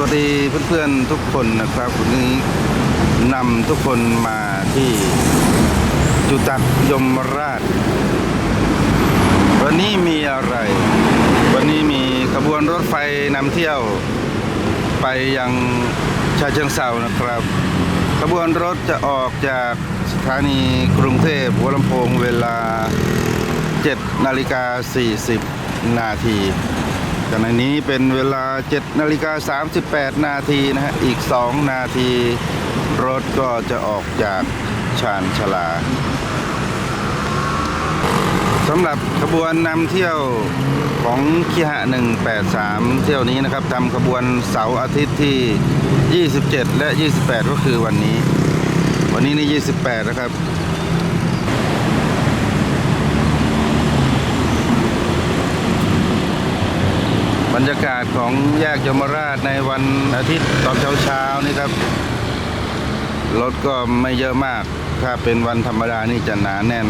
วัสดีเพื่อนๆทุกคนนะครับวันนี้นำทุกคนมาที่จุตักยมราช วันนี้มีอะไร วันนี้มีขบวนรถไฟนำเที่ยว ไปยังชาเชิงเซานะครับ ขบวนรถจะออกจากสถานีกรุงเทพหัวลำโพงเวลา 7 นาฬิกา 40 นาที ขณะนี้เป็นเวลา7นาฬิกา38 นาทีนะฮะ อีก 2 นาที รถก็จะออกจากชานชาลาสำหรับขบวนนำเที่ยวของคีหะ 183 เที่ยวนี้นะครับทำขบวนเสาร์อาทิตย์ที่ 27 และ 28 ก็คือวันนี้ วันนี้นี่ 28 นะครับ รรยากาศของแยกยมราชในวันอาทิตย์ตอนเช้าๆนี่ครับรถก็ไม่เยอะมาก ถ้าเป็นวันธรรมดานี่จะหนาแน่น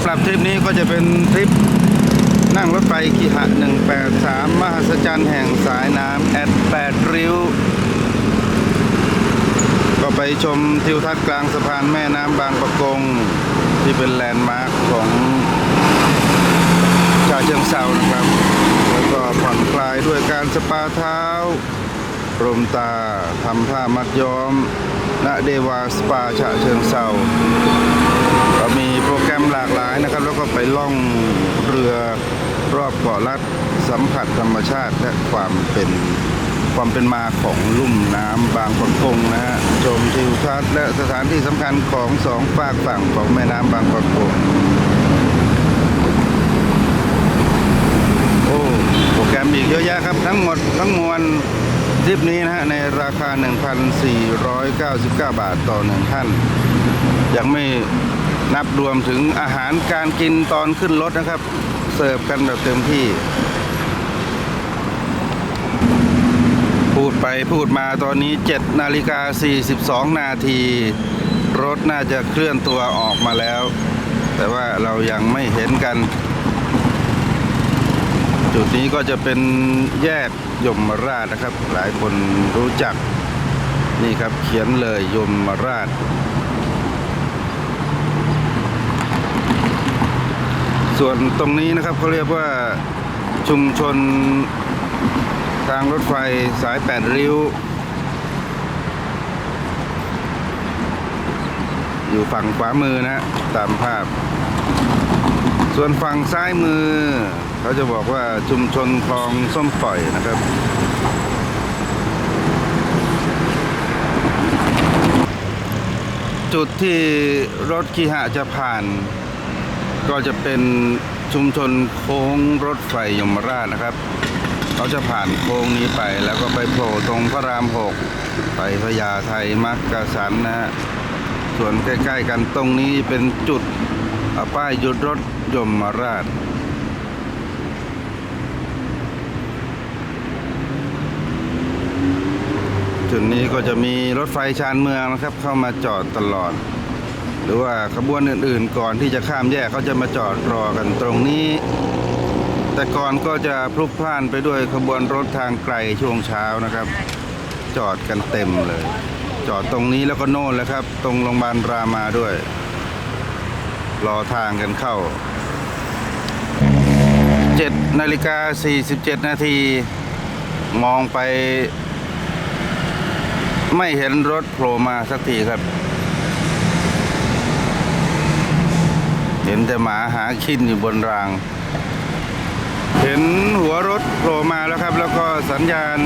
สำหรับทริปนี้ก็จะเป็นทริปนั่งรถไฟกิหะ 183 มหัศจรรย์แห่งสายน้ำแอด8ริ้ว ก็ไปชมทิวทัศน์กลางสะพานแม่น้ำบางประกง ที่เป็นแลนด์มาร์คของชาเชิงเซานะครับ แล้วก็ผ่อนคลายด้วยการสปาเท้ารมตาทำผ้ามัดย้อมณเดวาสปาชาเชิงเซาก็มีโปรแกรมหลากหลายนะครับ แล้วก็ไปล่องเรือรอบเกาะลัดสัมผัสธรรมชาติและความเป็น ความเป็นมาของลุ่มน้ำบางประกงนะฮะชมทิวทัศน์และสถานที่สำคัญของสองฝากฝั่งของแม่น้ำบางประกงโอ้โปรแกรมอีกเยอะแยะครับ ทั้งหมดทั้งมวลทริปนี้นะฮะในราคา 1,499 บาทต่อหนึ่งท่าน ยังไม่นับรวมถึงอาหารการกินตอนขึ้นรถนะครับ เสิร์ฟกันแบบเต็มที่ พูดไปพูดมาตอนนี้ 7 นาฬิกา 42 นาที รถน่าจะเคลื่อนตัวออกมาแล้ว แต่ว่าเรายังไม่เห็นกัน จุดนี้ก็จะเป็นแยกยมราชนะครับ หลายคนรู้จัก นี่ครับเขียนเลยยมราช ส่วนตรงนี้นะครับเขาเรียกว่าชุมชน ทางรถไฟสายแปดริ้ว อยู่ฝั่งขวามือนะฮะตามภาพ ส่วนฝั่งซ้ายมือ เขาจะบอกว่าชุมชนคลองส้มปล่อยนะครับจุดที่รถคีหะจะผ่าน ก็จะเป็นชุมชนโค้งรถไฟยมราชนะครับ เขาจะผ่านโค้งนี้ไปแล้วก็ไปโผล่ตรงพระรามหกไปพญาไทมักกะสันนะฮะส่วนใกล้ๆกันตรงนี้เป็นจุดอาป้ายหยุดรถยมราชจุดนี้ก็จะมีรถไฟชานเมืองนะครับ เข้ามาจอดตลอด หรือว่าขบวนอื่นๆ ก่อนที่จะข้ามแยกเขาจะมาจอดรอกันตรงนี้ แต่ก่อนก็จะพลุกพล่านไปด้วยขบวนรถทางไกลช่วงเช้านะครับ จอดกันเต็มเลย จอดตรงนี้แล้วก็โน่นแล้วครับ ตรงโรงพยาบาลรามาด้วย รอทางกันเข้า7นาฬิกา47 นาทีมองไป ไม่เห็นรถโผล่มาสักทีครับ เห็นแต่หมาหากินอยู่บนราง เห็นหัวรถโผล่มาแล้วครับ แล้วก็สัญญาณ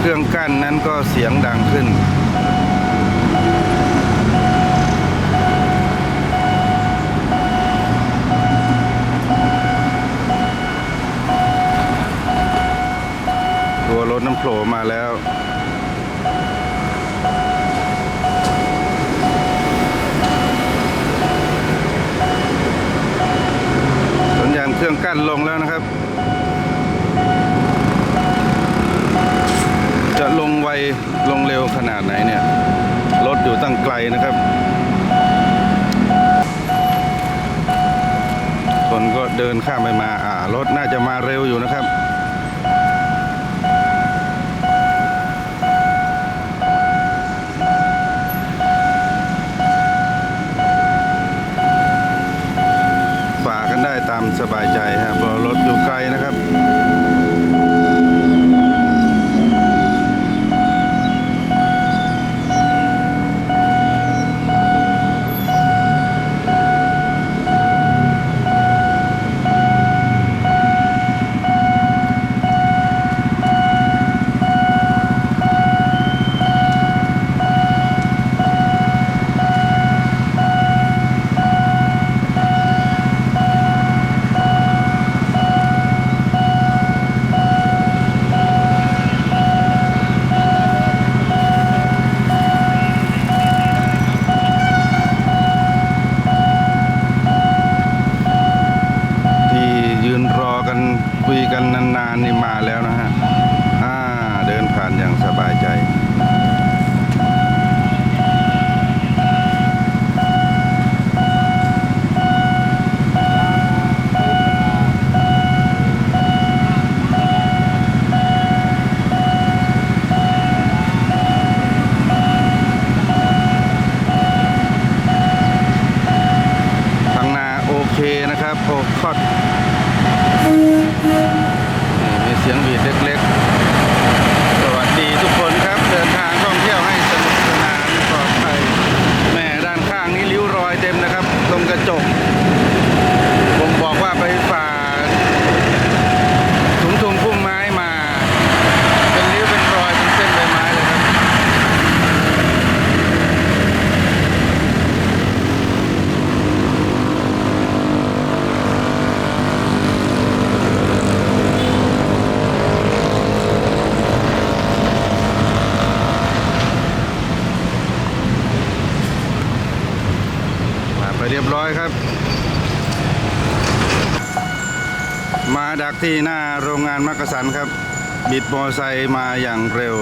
เครื่องกั้นนั้นก็เสียงดังขึ้น ตัวรถน้ำโผล่มาแล้วสัญญาณเครื่องกั้นลงแล้วนะครับ จะลงไว ลงเร็วขนาดไหนเนี่ย รถอยู่ตั้งไกลนะครับ คนก็ เดินข้ามไปมาอ่ารถน่าจะมาเร็วอยู่นะครับฝากันได้ตามสบายใจครับราะรถอยู่ไกลนะครับ นะครับโคอดมีเสียงหวีดเล็กๆ สวัสดีทุกคนครับ เดินทางท่องเที่ยวให้สนุกสนานปลอดภัยแม่ด้านข้างนี้ริ้วรอยเต็มนะครับตรงกระจก ผมบอกว่าไปฝ่าถุงทุงพุ่มไม้มา เป็นริ้วเป็นรอยเป็นเส้นใบไม้เลยครับ มาไป เรียบร้อยครับ มาดักที่หน้าโรงงานมักกะสันครับ บิดมอไซค์มาอย่างเร็ว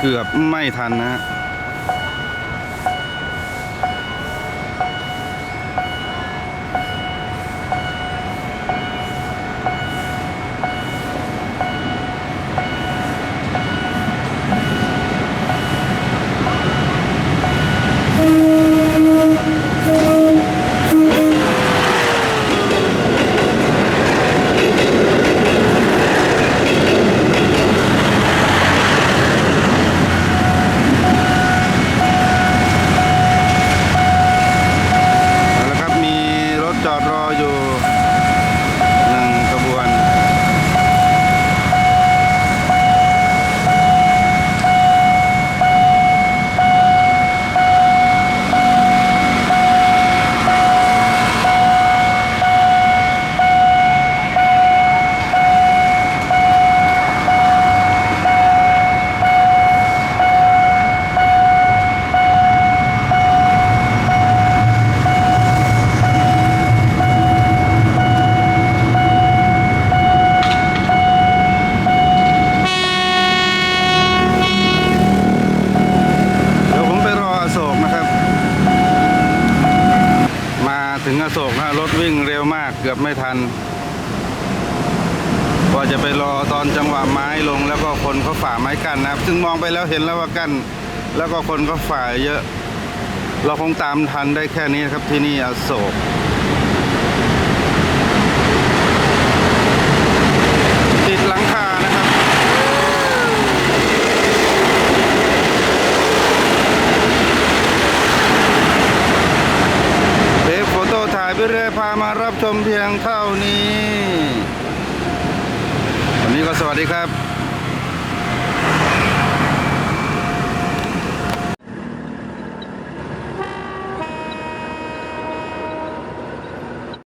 เกือบไม่ทันนะฮะ เอาละครับมีรถจอดรออยู่หนึ่งขบวน เดี๋ยวผมไปรออโศกนะครับ มาถึงอโศกนะรถวิ่ง เกือบไม่ทันก็จะไปรอตอนจังหวะไม้ลง แล้วก็คนเขาฝ่าไม้กั้นนะครับ ซึ่งมองไปแล้วเห็นแล้วว่ากั้นแล้วก็คนก็ฝ่าเยอะ เราคงตามทันได้แค่นี้ครับที่นี่อโศก ติดหลังคานะครับ เทปโฟโต้ถ่าย ได้พามารับชมเพียงเท่านี้ วันนี้ก็สวัสดีครับ